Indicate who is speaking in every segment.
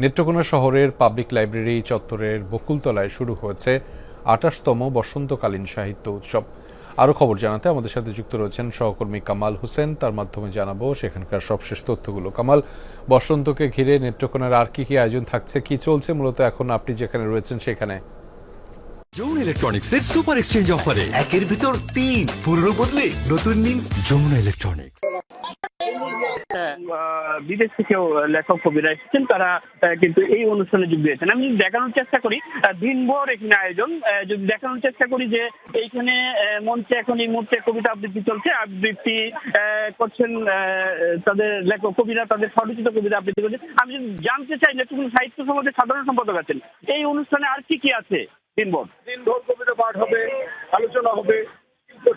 Speaker 1: নেত্রকোনা শহরের public library চত্বরের বকুলতলায় শুরু হয়েছে আঠাশতম বসন্তকালীন সাহিত্য উৎসব। আরও খবর জানাতে আমাদের সাথে যুক্ত রয়েছেন সহকর্মী কামাল হোসেন। তার মাধ্যমে জানাব সেখানকার সবশেষ তথ্যগুলো। কামাল, বসন্তকে ঘিরে নেত্রকোনার আর কি কি আয়োজন থাকছে, কি চলছে? মূলত এখন আপনি যেখানে রয়েছেন সেখানে।
Speaker 2: যৌন ইলেকট্রনিক্সের সুপার এক্সচেঞ্জ অফারে
Speaker 3: একের ভিতর তিন। পুরনো বদলে নতুন নিন
Speaker 2: যৌন ইলেকট্রনিক্স।
Speaker 4: বিদেশ থেকেও লেখক কবিরা এসেছেন, তারা কিন্তু এই অনুষ্ঠানে যোগ দিয়েছেন। আমি দেখানোর চেষ্টা করি দিনভর এখানে আয়োজন যদি দেখানোর চেষ্টা করি যে এইখানে মঞ্চে এখন এই মুহূর্তে কবিতা আবৃত্তি চলছে, আবৃত্তি করছেন তাদের লেখক কবিরা, তাদের স্বরচিত কবিতা আবৃত্তি করছেন। আমি যদি জানতে চাই নেত্রকোনা সাহিত্য সমাজের সাধারণ সম্পাদক আছেন, এই অনুষ্ঠানে আর কি কি আছে দিনভর?
Speaker 5: দিনভর কবিতা পাঠ হবে, আলোচনা হবে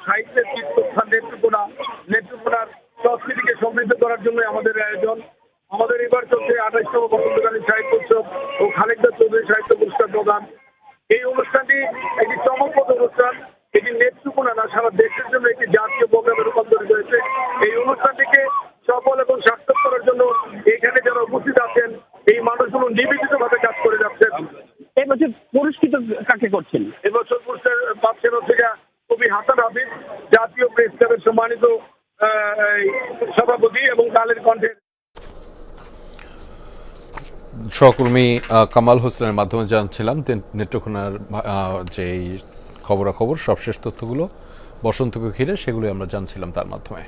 Speaker 5: সাহিত্যের তীর্থস্থান নেত্রকোনা নেত্রকোনার সংস্কৃতিকে সমৃদ্ধ করার জন্য আমাদের আয়োজন। আমাদের এবার চলছে আঠাশতম বসন্তকালীন সাহিত্য উৎসব ও খালেকদা চৌধুরী সাহিত্য পুরস্কার প্রদান। এই অনুষ্ঠানটি একটি চমকপ্রদ অনুষ্ঠান। এটি নেত্রকোনা না সারা দেশের জন্য একটি জাতীয় প্রোগ্রামে রূপান্তরিত হয়েছে। এই অনুষ্ঠানটিকে সফল এবং সার্থক করার জন্য এখানে যারা উপস্থিত আছেন এই মানুষগুলো নিবেদিত ভাবে কাজ করে যাচ্ছেন।
Speaker 4: এই বছর পুরস্কৃত কাকে করছেন?
Speaker 5: এবছর পুরস্কার পাচ্ছেন হচ্ছে কবি হাসান হাফিজ জাতীয় প্রেস ক্লাবের সম্মানিত সভাপতি এবং কালের কণ্ঠের
Speaker 1: সহকর্মী কামাল হোসেনের মাধ্যমে জানছিলাম নেত্রকোনার যে খবরাখবর, সবশেষ তথ্যগুলো বসন্তকে ঘিরে সেগুলো আমরা জানছিলাম তার মাধ্যমে।